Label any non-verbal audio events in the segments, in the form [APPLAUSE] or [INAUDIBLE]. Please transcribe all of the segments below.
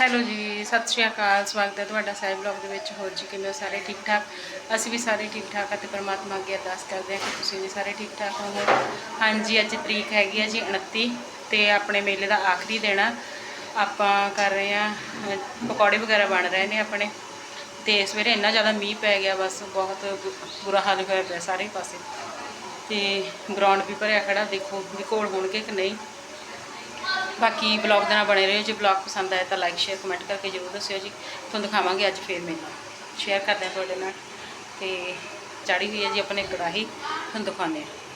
Hello ਜੀ, ਸਤਿ ਸ਼੍ਰੀ ਅਕਾਲ, ਸਵਾਗਤ ਹੈ ਤੁਹਾਡਾ ਸਾਹਿਬ ਬਲੌਗ ਦੇ ਵਿੱਚ। ਹੋਰ ਜੀ, ਕਿਵੇਂ ਹੋ ਸਾਰੇ ਠੀਕ ਠਾਕ? ਅਸੀਂ ਵੀ ਸਾਰੇ ਠੀਕ ਠਾਕ ਅਤੇ ਪਰਮਾਤਮਾ ਅੱਗੇ ਅਰਦਾਸ ਕਰਦੇ ਹਾਂ ਕਿ ਤੁਸੀਂ ਵੀ ਸਾਰੇ ਠੀਕ ਠਾਕ ਹੋਵੋ। ਹਾਂਜੀ, ਅੱਜ ਤਰੀਕ ਹੈਗੀ ਹੈ ਜੀ 29 ਤੇ ਆਪਣੇ ਮੇਲੇ ਦਾ ਆਖਰੀ ਦਿਨ ਆ। ਆਪਾਂ ਕਰ ਰਹੇ ਹਾਂ, ਪਕੌੜੇ ਵਗੈਰਾ ਬਣ ਰਹੇ ਨੇ ਆਪਣੇ ਤੇ ਸਵੇਰੇ ਇੰਨਾ ਜ਼ਿਆਦਾ ਮੀਂਹ ਪੈ ਗਿਆ, ਬਸ ਬਹੁਤ ਬੁਰਾ ਹਾਲ ਹੋਇਆ ਪਿਆ ਸਾਰੇ ਪਾਸੇ। ਤੇ ਗਰਾਊਂਡ ਵੀ ਭਰਿਆ ਖੜਾ, ਦੇਖੋ ਵੀ ਘੋਲ ਹੋਣਗੇ ਕਿ ਨਹੀਂ। ਬਾਕੀ ਬਲੌਗ ਦੇ ਨਾਲ ਬਣੇ ਰਹੋ। ਜੇ ਬਲੌਗ ਪਸੰਦ ਆਇਆ ਤਾਂ ਲਾਈਕ ਸ਼ੇਅਰ ਕਮੈਂਟ ਕਰਕੇ ਜ਼ਰੂਰ ਦੱਸਿਓ ਜੀ। ਤੁਹਾਨੂੰ ਦਿਖਾਵਾਂਗੇ ਅੱਜ ਫੇਰ ਮੈਨੂੰ ਸ਼ੇਅਰ ਕਰਦੇ ਹਾਂ ਤੁਹਾਡੇ ਨਾਲ। ਤੇ ਚਾੜੀ ਹੋਈ ਹੈ ਜੀ ਆਪਣੇ ਕੜਾਹੀ। ਤੁਹਾਨੂੰ ਦਿਖਾਉਂਦੇ ਹਾਂ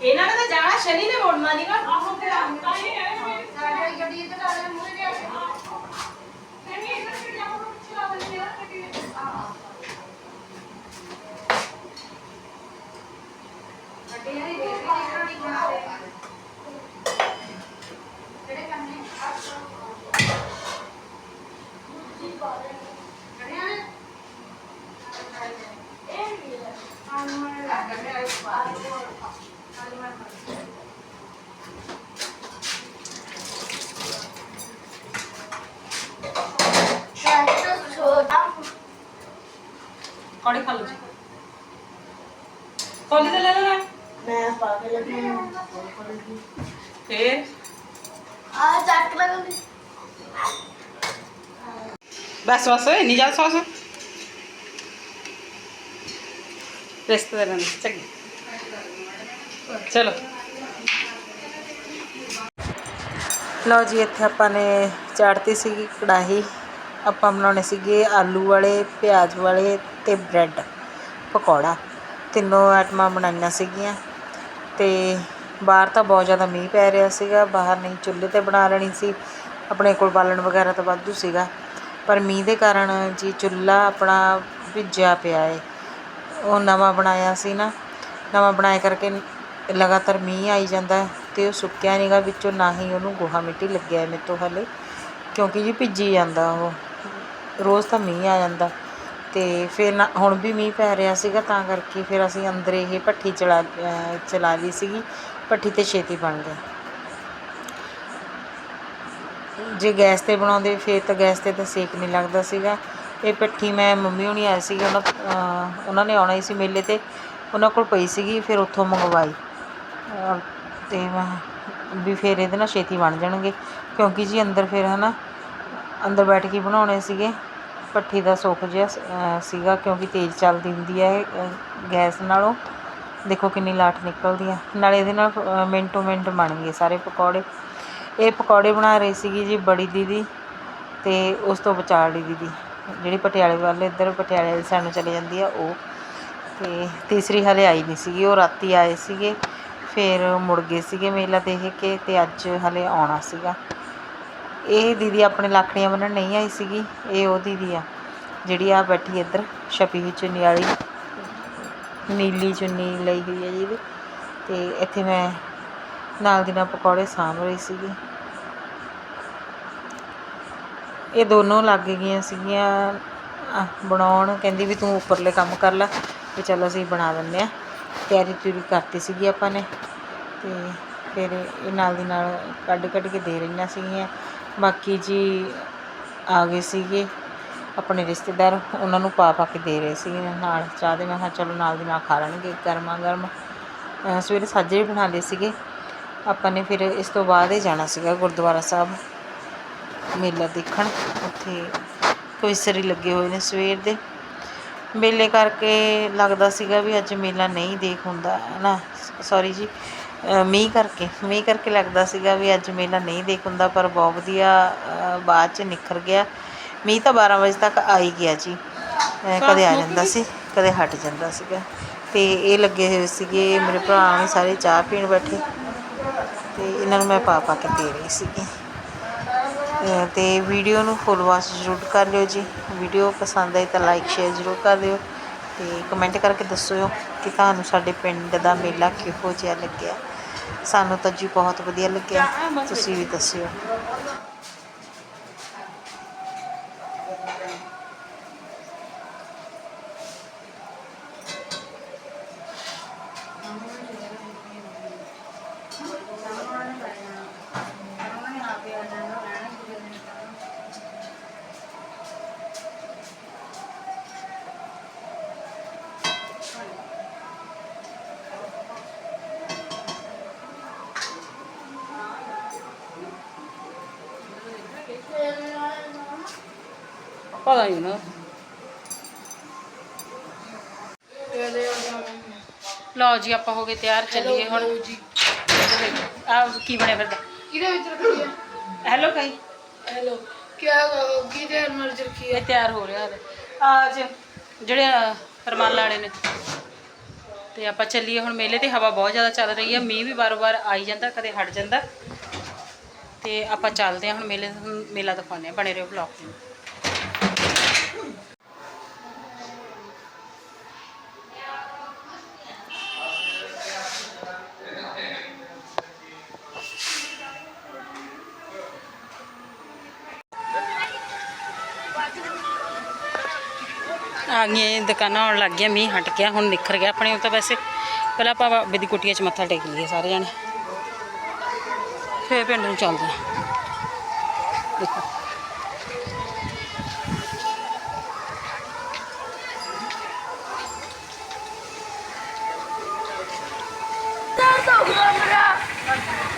ਇਹਨਾਂ ਨੇ ਤਾਂ ਜਾਣਾ ਸ਼ਨੀ ਨੇ ਮੋੜਨਾ ਨਹੀਂ ਨਾ ਕੌੜੀ ਖਾ ਲਓ ਜੀ। ਕੌਲੀ ਤੇ ਲੈ ਲੈਣਾ ਮੈਂ ਪਾਗਲ ਹਾਂ। ਫੇਰ? ਆ ਚੱਕ ਲਗਾਉਂਦੀ ਬਸ ਬਸ ਇੰਨੀ ਜ਼ਿਆਦਾ ਸੌਸ? ਰਿਸ਼ਤੇਦਾਰਾਂ ਦੀ ਚੰਗੀ। ਚਲੋ। ਲਓ ਜੀ ਇੱਥੇ ਆਪਾਂ ਨੇ ਚਾੜਤੀ ਸੀਗੀ ਕੜਾਹੀ। ਆਪਾਂ ਬਣਾਉਣੇ ਸੀਗੇ ਆਲੂ ਵਾਲੇ ਪਿਆਜ਼ ਵਾਲੇ ਅਤੇ ਬ੍ਰੈਡ, ਪਕੌੜਾ। ਤਿੰਨੋਂ ਆਈਟਮਾਂ ਬਣਾਈਆਂ ਸੀਗੀਆਂ। ਅਤੇ ਬਾਹਰ ਤਾਂ ਬਹੁਤ ਜ਼ਿਆਦਾ ਮੀਂਹ ਪੈ ਰਿਹਾ ਸੀਗਾ। ਬਾਹਰ ਨਹੀਂ ਚੁੱਲ੍ਹੇ ਤੇ ਬਣਾ ਲੈਣੀ ਸੀ। ਆਪਣੇ ਕੋਲ ਬਾਲਣ ਵਗੈਰਾ ਤਾਂ ਵਾਧੂ ਸੀਗਾ। ਪਰ ਮੀਂਹ ਦੇ ਕਾਰਨ ਜੀ ਚੁੱਲ੍ਹਾ ਆਪਣਾ ਭਿੱਜਿਆ ਪਿਆ ਏ। ਉਹ ਨਵਾਂ ਬਣਾਇਆ ਸੀ ਨਾ। ਨਵਾਂ ਬਣਾਇਆ ਕਰਕੇ ਲਗਾਤਾਰ ਮੀਂਹ ਆਈ ਜਾਂਦਾ ਅਤੇ ਉਹ ਸੁੱਕਿਆ ਨਹੀਂਗਾ ਵਿੱਚੋਂ ਨਾ ਹੀ ਉਹਨੂੰ ਗੋਹਾ ਮਿੱਟੀ ਲੱਗਿਆ ਮੇਰੇ ਤੋਂ ਹਾਲੇ। ਕਿਉਂਕਿ ਜੀ ਭਿੱਜੀ ਜਾਂਦਾ ਉਹ। ਰੋਜ਼ ਤਾਂ ਮੀਂਹ ਆ ਜਾਂਦਾ। ਅਤੇ ਫਿਰ ਨਾ ਹੁਣ ਵੀ ਮੀਂਹ ਪੈ ਰਿਹਾ ਸੀਗਾ, ਤਾਂ ਕਰਕੇ ਫਿਰ ਅਸੀਂ ਅੰਦਰ ਇਹ ਭੱਠੀ ਚਲਾ ਚਲਾ ਲਈ ਸੀਗੀ। ਭੱਠੀ ਤੇ ਛੇਤੀ ਬਣ ਗਿਆ ਜੇ ਗੈਸ ਤੇ ਬਣਾਉਂਦੇ, ਫਿਰ ਤਾਂ ਗੈਸ ਤੇ ਤਾਂ ਸੇਕ ਨਹੀਂ ਲੱਗਦਾ ਸੀਗਾ। ਇਹ ਭੱਠੀ ਮੈਂ ਮੰਮੀ ਹੁਣੀ ਆਏ ਸੀਗੇ, ਉਹਨਾਂ ਉਹਨਾਂ ਨੇ ਆਉਣਾ ਹੀ ਸੀ ਮੇਲੇ ਤੇ। ਉਹਨਾਂ ਕੋਲ ਪਈ ਸੀਗੀ, ਫਿਰ ਉੱਥੋਂ ਮੰਗਵਾਈ। ਅਹ, ਤੇ ਮੈਂ ਵੀ ਫਿਰ ਇਹਦੇ ਨਾਲ ਛੇਤੀ ਬਣ ਜਾਣਗੇ। ਕਿਉਂਕਿ ਜੀ ਅੰਦਰ ਫਿਰ ਹਨਾ, ਅੰਦਰ ਬੈਠ ਕੇ ਬਣਾਉਣੇ ਸੀਗੇ। ਭੱਠੀ ਦਾ ਸੁੱਕ ਜਿਹਾ ਸੀਗਾ ਕਿਉਂਕਿ ਤੇਜ਼ ਚੱਲਦੀ ਹੁੰਦੀ ਹੈ ਗੈਸ ਨਾਲੋਂ। ਦੇਖੋ ਕਿੰਨੀ ਲਾਟ ਨਿਕਲਦੀ ਆ ਨਾਲੇ ਇਹਦੇ ਨਾਲ, ਅਹ, ਮਿੰਟੋ ਮਿੰਟ ਬਣ ਗਏ ਸਾਰੇ ਪਕੌੜੇ। ਇਹ ਪਕੌੜੇ ਬਣਾ ਰਹੀ ਸੀਗੀ ਜੀ ਬੜੀ ਦੀਦੀ ਤੇ ਉਸ ਤੋਂ ਵਿਚਾਲੀ ਦੀਦੀ। ਜਿਹੜੀ ਪਟਿਆਲੇ ਵੱਲ, ਇੱਧਰ ਪਟਿਆਲੇ ਵਾਲੀ ਸਾਈਡ ਚਲੇ ਜਾਂਦੀ ਆ, ਉਹ। ਤੇ ਤੀਸਰੀ ਹਲੇ ਆਈ ਨਹੀਂ ਸੀਗੀ, ਉਹ ਰਾਤੀ ਆਏ ਸੀਗੇ। ਫਿਰ ਮੁੜ ਗਏ ਸੀਗੇ ਮੇਲਾ ਦੇਖ ਕੇ ਤੇ ਅੱਜ ਹਲੇ ਆਉਣਾ ਸੀਗਾ। ਇਹ ਦੀਦੀ ਆਪਣੇ ਲੱਖੜੀਆਂ ਬੰਨਣ ਨਹੀਂ ਆਈ ਸੀਗੀ, ਇਹ ਉਹ ਦੀਦੀ ਆ, ਜਿਹੜੀ ਆ ਬੈਠੀ ਇੱਧਰ, ਛਪੀ ਹੋਈ ਚੁੰਨੀ ਵਾਲੀ। ਨੀਲੀ ਚੁੰਨੀ ਲਈ ਹੋਈ ਹੈ ਜਿਹਦੀ ਤੇ ਇੱਥੇ ਮੈਂ ਨਾਲ ਦੀ ਨਾਲ ਪਕੌੜੇ ਸਾਂਭ ਰਹੀ ਸੀਗੀ। ਇਹ ਦੋਨੋਂ ਲੱਗ ਗਈਆਂ ਸੀਗੀਆਂ ਬਣਾਉਣ। ਕਹਿੰਦੀ ਵੀ ਤੂੰ ਉੱਪਰਲੇ ਕੰਮ ਕਰ ਲੈ, ਵੀ ਚੱਲ ਅਸੀਂ ਬਣਾ ਦਿੰਦੇ ਆ। ਤਿਆਰੀ ਤਿਉਰੀ ਕਰਤੀ ਸੀਗੀ ਆਪਾਂ ਨੇ। ਤੇ ਫਿਰ ਇਹ ਨਾਲ ਦੀ ਨਾਲ ਕੱਢ ਕੱਢ ਕੇ ਦੇ ਰਹੀਆਂ ਸੀਗੀਆਂ। ਬਾਕੀ ਜੀ ਆ ਗਏ ਸੀਗੇ ਆਪਣੇ ਰਿਸ਼ਤੇਦਾਰ, ਉਹਨਾਂ ਨੂੰ ਪਾ ਪਾ ਕੇ ਦੇ ਰਹੇ ਸੀਗੇ ਨਾਲ ਚਾਹ ਦੇ, ਮੈਂ ਕਿਹਾ ਚਲੋ ਨਾਲ ਦੀ ਨਾਲ ਖਾ ਲੈਣਗੇ ਗਰਮਾ ਗਰਮ ਅਹ ਸਵੇਰੇ ਸਾਜਰੇ ਬਣਾ ਲਏ ਸੀਗੇ। ਆਪਾਂ ਨੇ ਫਿਰ ਇਸ ਤੋਂ ਬਾਅਦ ਹੀ ਜਾਣਾ ਸੀਗਾ ਗੁਰਦੁਆਰਾ ਸਾਹਿਬ ਮੇਲਾ ਦੇਖਣ। ਉੱਥੇ ਕਵਿਸਰੀ ਲੱਗੇ ਹੋਏ ਨੇ ਸਵੇਰ ਦੇ। ਮੇਲੇ ਕਰਕੇ ਲੱਗਦਾ ਸੀਗਾ ਵੀ ਅੱਜ ਮੇਲਾ ਨਹੀਂ ਦੇਖ ਹੁੰਦਾ, ਹੈ ਨਾ? ਸੌਰੀ ਜੀ। ਮੀਂਹ ਕਰਕੇ ਮੀਂਹ ਕਰਕੇ ਲੱਗਦਾ ਸੀਗਾ ਵੀ ਅੱਜ ਮੇਲਾ ਨਹੀਂ ਦੇਖ ਹੁੰਦਾ ਪਰ ਬਹੁਤ ਵਧੀਆ ਬਾਅਦ ਚ ਨਿਖਰ ਗਿਆ। ਮੀਂਹ ਤਾਂ 12 ਵਜੇ ਤੱਕ ਆ ਹੀ ਗਿਆ ਜੀ। ਕਦੇ ਆ ਜਾਂਦਾ ਸੀ ਕਦੇ ਹਟ ਜਾਂਦਾ ਸੀਗਾ। ਤੇ ਇਹ ਲੱਗੇ ਹੋਏ ਸੀਗੇ ਮੇਰੇ ਭਰਾ ਨੇ ਸਾਰੇ ਚਾਹ ਪੀਣ ਬੈਠੇ। ਤੇ ਇਹਨਾਂ ਨੂੰ ਮੈਂ ਪਾ ਪਾ ਕੇ ਦੇ ਰਹੀ ਸੀਗੀ। ਅਹ ਤੇ ਵੀਡੀਓ ਨੂੰ ਫੁੱਲ ਵਾਚ ਜ਼ਰੂਰ ਕਰ ਲਿਓ ਜੀ। ਵੀਡੀਓ ਪਸੰਦ ਆਈ ਤਾਂ ਲਾਈਕ ਸ਼ੇਅਰ ਜ਼ਰੂਰ ਕਰ ਦਿਓ। ਤੇ ਕਮੈਂਟ ਕਰਕੇ ਦੱਸਿਓ ਕਿ ਤੁਹਾਨੂੰ ਸਾਡੇ ਪਿੰਡ ਦਾ ਮੇਲਾ ਕਿਹੋ ਜਿਹਾ ਲੱਗਿਆ। ਸਾਨੂੰ ਤਾਂ ਜੀ ਬਹੁਤ ਵਧੀਆ ਲੱਗਿਆ। ਤੁਸੀਂ ਵੀ ਦੱਸਿਓ ਪਤਾ ਨਹੀਂ ਨਾ ਲਓ ਜੀ ਆਪਾਂ ਹੋ ਗਏ ਤਿਆਰ ਚੱਲੀਏ ਹੁਣ। ਜੀ। ਆ ਕੀ ਬਣਿਆ ਫਿਰਦਾ? ਕਿਹਦੇ ਵਿੱਚ ਰੱਖੀ ਹੈਲੋ ਕਈ ਹੈਲੋ ਕੀ ਕਿਹਦੇ ਮਰਜ਼ ਰੱਖੀ ਇਹ ਤਿਆਰ ਹੋ ਰਿਹਾ ਹੈ ਅੱਜ ਜਿਹੜੇ ਰਮਾਲਾ ਵਾਲੇ ਨੇ। ਤੇ ਆਪਾਂ ਚੱਲੀਏ ਹੁਣ ਮੇਲੇ ਤੇ ਹਵਾ ਬਹੁਤ ਜ਼ਿਆਦਾ ਚੱਲ ਰਹੀ ਹੈ ਮੀਂਹ ਵੀ ਵਾਰ-ਵਾਰ ਆਈ ਜਾਂਦਾ ਕਦੇ ਹਟ ਜਾਂਦਾ। ਤੇ ਆਪਾਂ ਚੱਲਦੇ ਹਾਂ ਹੁਣ ਮੇਲੇ ਮੇਲਾ ਦਿਖਾਉਂਦੇ ਹਾਂ ਬਣੇ ਰਹੋ ਬਲੌਗ ਤੇ। ਆ ਦੁਕਾਨਾਂ ਆਉਣ ਲੱਗ ਗਈਆਂ ਮੀਂਹ ਹਟ ਗਿਆ ਹੁਣ ਨਿਖਰ ਗਿਆ। ਆਪਣੇ ਉਹ ਤਾਂ ਵੈਸੇ ਪਹਿਲਾਂ ਆਪਾਂ ਬਾਬੇ ਦੀ ਕੁਟੀਆਂ 'ਚ ਮੱਥਾ ਟੇਕ ਲਈਏ ਸਾਰੇ ਜਣੇ। ਫੇਰ ਪਿੰਡ ਨੂੰ ਚੱਲਦੇ ਹਾਂ। ਦੇਖੋ। Yes,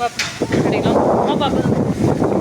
Wapen. Kan ik dan? Op wapen.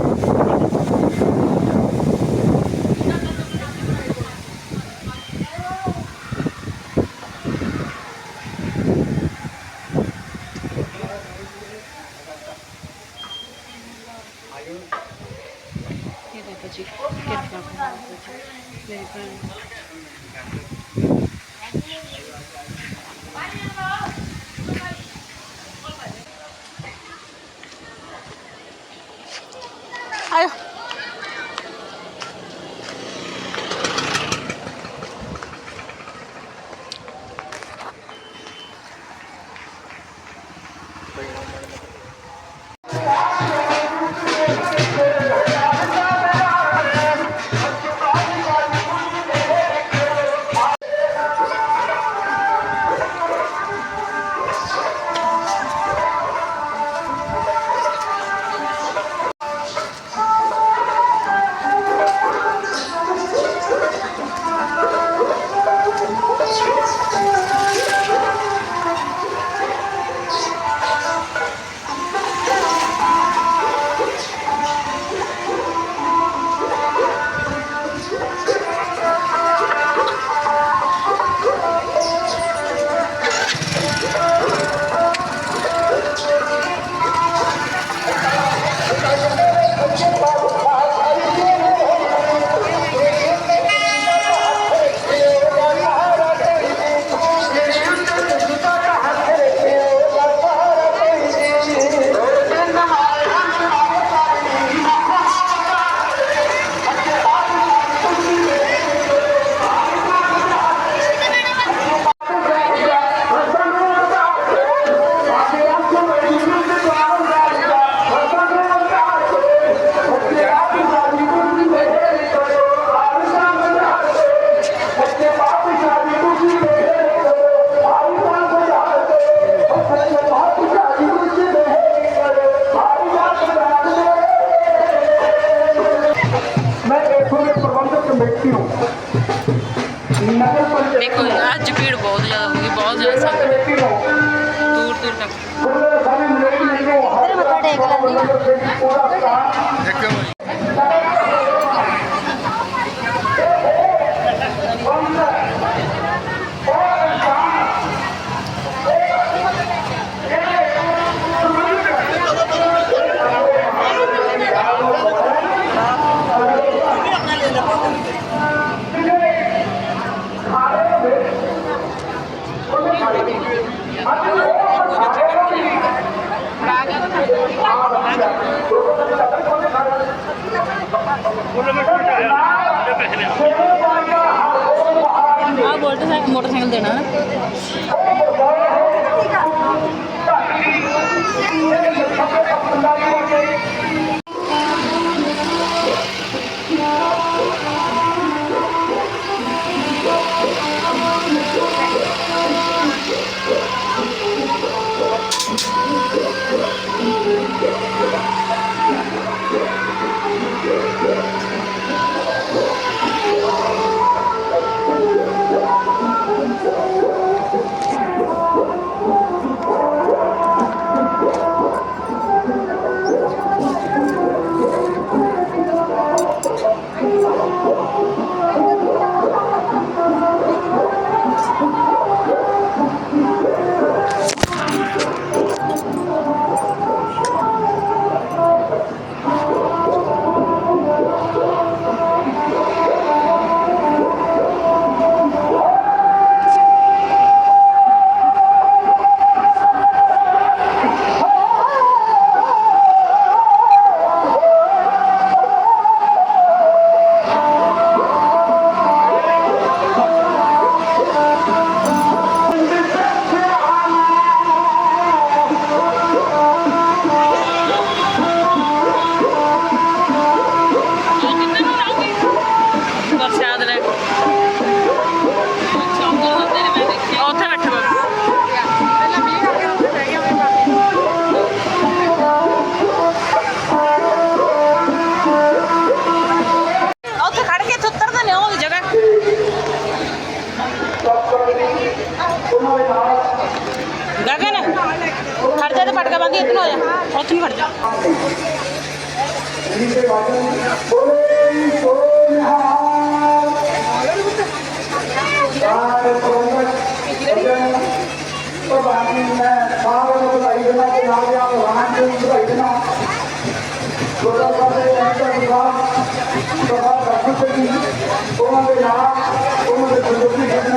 Thank [LAUGHS] you.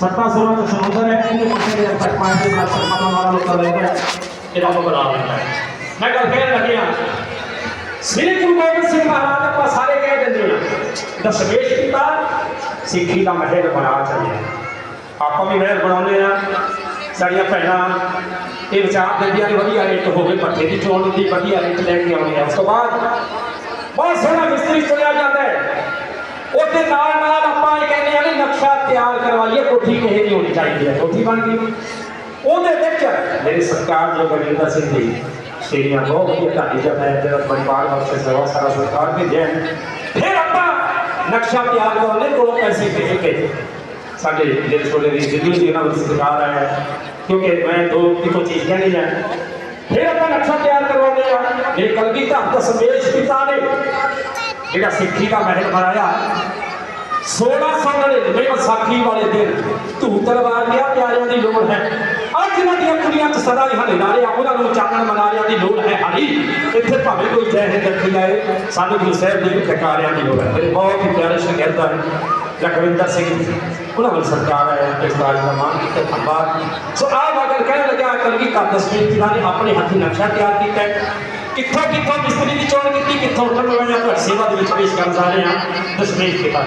सत्ता सर्वांचं समुद्र आहे मैं गल कह लगे श्री गुरु गोबिंद सिंह महाराज अपना सारे कह हैं दसवेश पिता सिक्खी का महल बना चाहिए आपको भी महल बनाने साड़िया भैन ये विचार देंगे वजिया रेट हो गए भट्ठे की चोन की वजिया रेट लैके आने उस तो बाद बहुत सोहना मिस्त्री चुनिया जाता है। ਉਹਦੇ ਨਾਲ ਨਾਲ ਆਪਾਂ ਇਹ ਕਹਿੰਦੇ ਆ ਵੀ ਨਕਸ਼ਾ ਤਿਆਰ ਕਰਵਾਈਏ, ਕੋਠੀ ਕਿਹੇ ਦੀ ਹੋਣੀ ਚਾਹੀਦੀ ਹੈ। ਕੋਠੀ ਬਣ ਗਈ। ਉਹਦੇ ਵਿੱਚ ਮੇਰੇ ਸਰਕਾਰ ਜੋ ਬਲਵਿੰਦਰ ਸਿੰਘ ਜੀ ਸ਼੍ਰੀਆਂ ਬਹੁਤ ਵਧੀਆ ਢਾਡੀ ਜਦ ਹੈ ਤੇਰਾ ਪਰਿਵਾਰ ਵਾਸਤੇ ਸੇਵਾ ਸਾਰਾ ਸਰਕਾਰ ਦੇ ਜੈਨ ਫਿਰ ਆਪਾਂ ਨਕਸ਼ਾ ਤਿਆਰ ਕਰਨ ਕੋਲ ਪੈਸੇ ਦੇ ਕੇ ਸਾਡੇ ਜਿਹੜੇ ਛੋਟੇ ਦੀ ਜ਼ਿੰਦਗੀ ਦੀ ਉਹਨਾਂ ਨੂੰ ਸਰਕਾਰ ਆਇਆ ਕਿਉਂਕਿ ਮੈਂ ਦੋ ਇੱਕੋ ਚੀਜ਼ ਕਹਿਣੀ ਹੈ। ਫਿਰ ਆਪਾਂ ਨਕਸ਼ਾ ਤਿਆਰ ਕਰਵਾਉਂਦੇ ਆ ਇਹ ਕਲਗੀ ਧਰ ਸੰਦੇਸ਼ ਪਿਤਾ ਨੇ। ਜਿਹੜਾ ਸਿੱਖੀ ਦਾ ਮਹਿਲ ਬਣਾਇਆ 1699 ਵਿਸਾਖੀ ਵਾਲੇ ਦਿਨ ਧੂ ਤਲਵਾਰ ਲਿਆ ਪਿਆਰਿਆਂ ਦੀ ਲੋੜ ਹੈ। ਅੱਜ ਇਹਨਾਂ ਦੀਆਂ ਕੁੜੀਆਂ ਚ ਸਦਾ ਹੀ ਹਲੇ ਨਾਰੇ ਆ, ਉਹਨਾਂ ਨੂੰ ਚਾਨਣ ਮਨਾਰਿਆਂ ਦੀ ਲੋੜ ਹੈ ਹਰੀ। ਇੱਥੇ ਭਾਵੇਂ ਕੋਈ ਜੈ ਹਿੰਦ ਰੱਖੀ ਜਾਏ, ਸਾਨੂੰ ਗੁਰੂ ਸਾਹਿਬ ਦੇ ਠਕਾਰਿਆਂ ਦੀ ਲੋੜ ਹੈ। ਮੇਰੇ ਬਹੁਤ ਹੀ ਪਿਆਰੇ ਸੰਗਹਿਰਦਾ ਲਖਵਿੰਦਰ ਸਿੰਘ ਉਹਨਾਂ ਵੱਲ ਸਰਕਾਰ ਹੈ ਇਸ ਦਾਜ ਦਾ ਮਾਨ ਤੇ ਧੰਨਵਾਦ। ਸੋ ਆਹ ਮਗਰ ਕਹਿਣ ਲੱਗਾ ਕਲਗੀ ਕਾ ਤਸਵੀਰ ਜਿਨ੍ਹਾਂ ਨੇ ਆਪਣੇ ਹੱਥੀ ਨਕਸ਼ਾ ਤਿਆਰ ਕੀਤਾ ਕਿੱਥੋਂ ਕਿੱਥੋਂ, ਮਿਸਤਰੀ ਦੀ ਚੋਣ ਕੀਤੀ, ਕਿੱਥੋਂ? ਉੱਤਰ ਲਵਾਇਆ ਤੁਹਾਡੀ ਸੇਵਾ ਦੇ ਵਿੱਚ ਪੇਸ਼ ਕਰਨ ਜਾ ਰਹੇ ਹਾਂ ਦਸ਼ਮੇਸ਼ ਪਿਤਾ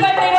ਵਾਲਾ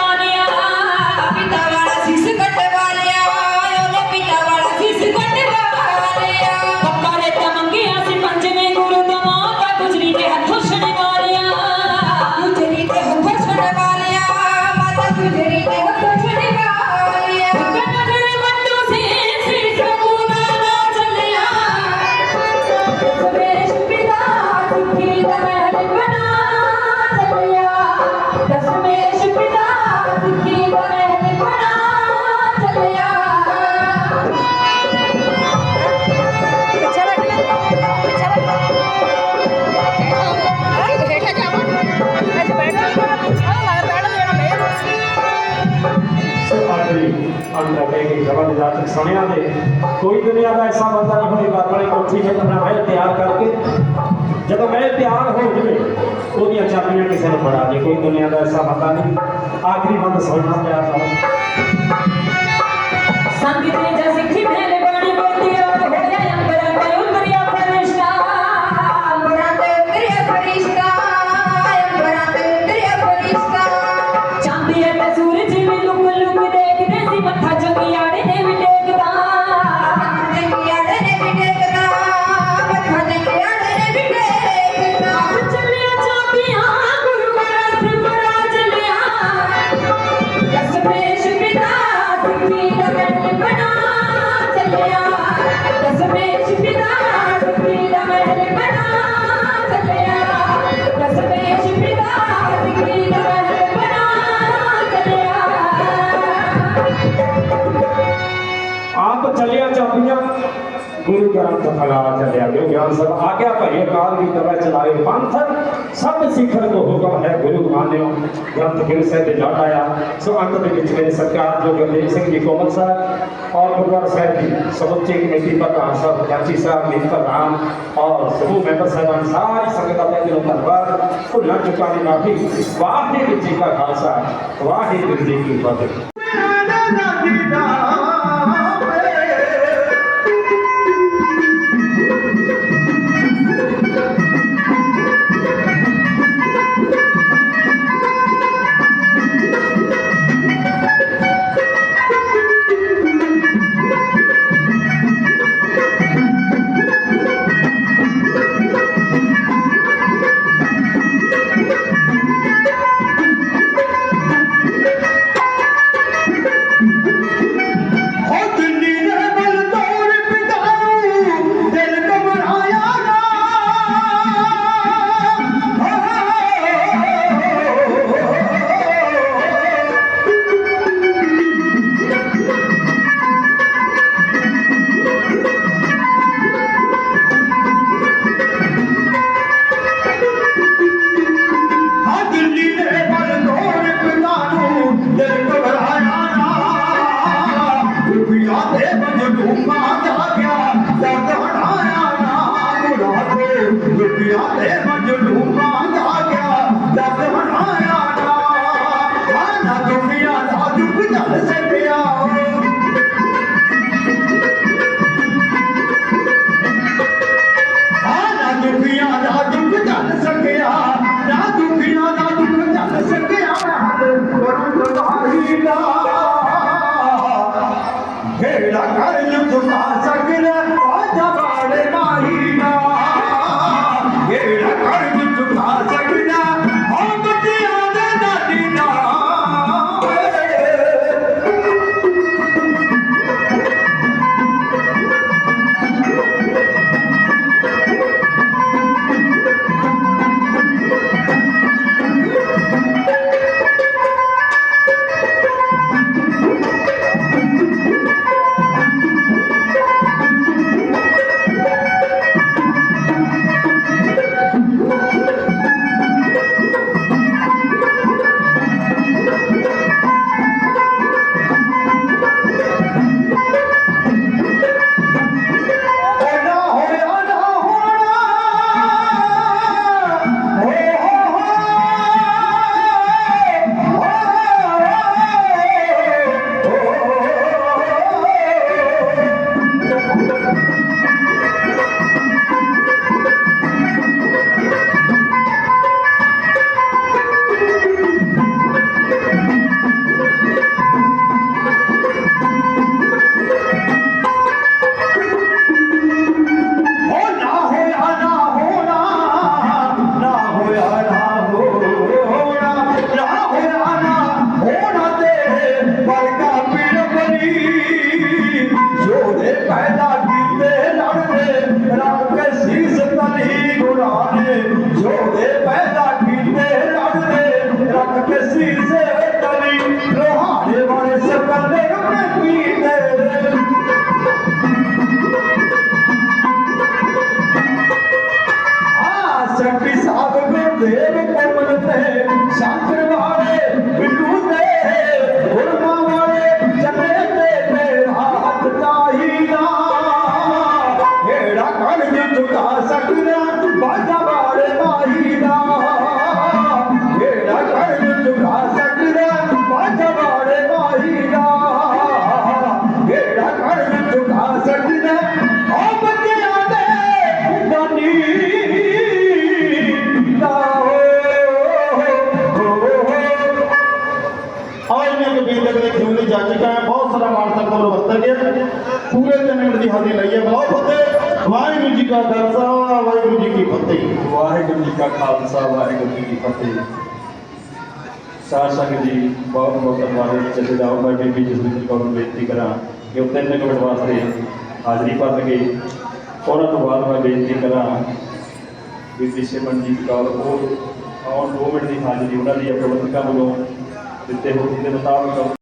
ਅੰਦਰ ਕਹਿ ਕੇ ਜਵਾਬ ਜਾਤਕ ਸੁਣਿਆ ਦੇ। ਕੋਈ ਦੁਨੀਆ ਦਾ ਐਸਾ ਬੰਦਾ ਨਹੀਂ ਹੋਏਗਾ ਆਪਣੇ ਕੋਠੀ 'ਚ ਆਪਣਾ ਮਹਿਲ ਤਿਆਰ ਕਰਕੇ, ਜਦੋਂ ਮਹਿਲ ਤਿਆਰ ਹੋ ਜਾਵੇ, ਉਹਦੀਆਂ ਚਾਬੀਆਂ ਕਿਸੇ ਨੂੰ ਫੜਾ ਦੇ। ਕੋਈ ਦੁਨੀਆ ਦਾ ਐਸਾ ਬੰਦਾ ਨਹੀਂ। ਆਖਰੀ ਬੰਦ ਸੁਣਨਾ ਪਿਆ ਤਾਂ ਸੰਗ ਤੇ ਜਾ ਸਿੱਖੀ ਮਹਿਲ ਬਣੀ ਚੱਲਿਆ ਜੋ ਗਿਆਨ ਸਭ ਆਗਿਆ ਭਈ ਕਾਲ ਦੀ ਤਰ੍ਹਾਂ ਚਲਾਏ ਪੰਥ ਸਭ ਸਿੱਖਣ ਕੋ ਹੁਕਮ ਹੈ ਗੁਰੂ ਮਾਨਿਓ ਗ੍ਰੰਥ ਗਿਰ ਸਾਹਿਬ ਦੇ ਲੜ ਆਇਆ ਸੋ ਅੰਤ ਦੇ ਵਿੱਚ ਮੇਰੇ ਸਰਕਾਰ ਜੋ ਗੁਰਦੇਵ ਸਿੰਘ ਜੀ ਕੋਮਲ ਸਾਹਿਬ ਔਰ ਗੁਰਦੁਆਰਾ ਸਾਹਿਬ ਦੀ ਸਮੁੱਚੀ ਕਮੇਟੀ ਪ੍ਰਧਾਨ ਸਾਹਿਬ ਕਾਚੀ ਸਾਹਿਬ ਨੀਤ ਪ੍ਰਧਾਨ ਔਰ ਸਮੂਹ ਮੈਂਬਰ ਸਾਹਿਬਾਨ ਸਾਰੀ ਸੰਗਤ ਦਾ ਤਹਿ ਦਿਲੋਂ ਧੰਨਵਾਦ ਭੁੱਲਾਂ ਚੁੱਕਾਂ ਦੀ ਮਾਫੀ ਵਾਹਿਗੁਰੂ ਜੀ ਕਾ ਖਾਲਸਾ ਵਾਹਿਗੁਰੂ ਜੀ ਕੀ ਫਤਿਹ ਕਾ ਖਾਲਸਾ, ਵਾਹਿਗੁਰੂ ਜੀ ਕੀ ਫਤਿਹ। ਸਾਧ ਸੰਗਤ ਜੀ, ਬਹੁਤ ਬਹੁਤ ਧੰਨਵਾਦ ਜਥੇਦਾਰ ਮੈਂ ਬੀਬੀ ਜਸਵਿੰਦਰ ਕੌਰ ਨੂੰ ਬੇਨਤੀ ਕਰਾਂ ਕਿ ਉਹ ਤਿੰਨ ਕੁ ਮਿੰਟ ਵਾਸਤੇ ਹਾਜ਼ਰੀ ਭਰ ਕੇ ਉਹਨਾਂ ਤੋਂ ਬਾਅਦ ਮੈਂ ਬੇਨਤੀ ਕਰਾਂ ਬੀਬੀ ਸਿਮਰਨਜੀਤ ਕੌਰ ਉਹ ਆਉਣ ਦੋ ਮਿੰਟ ਦੀ ਹਾਜ਼ਰੀ ਉਹਨਾਂ ਦੀ ਪ੍ਰਬੰਧਕਾਂ ਵੱਲੋਂ ਦਿੱਤੇ ਹੋਏ ਦੇ ਮੁਤਾਬਕ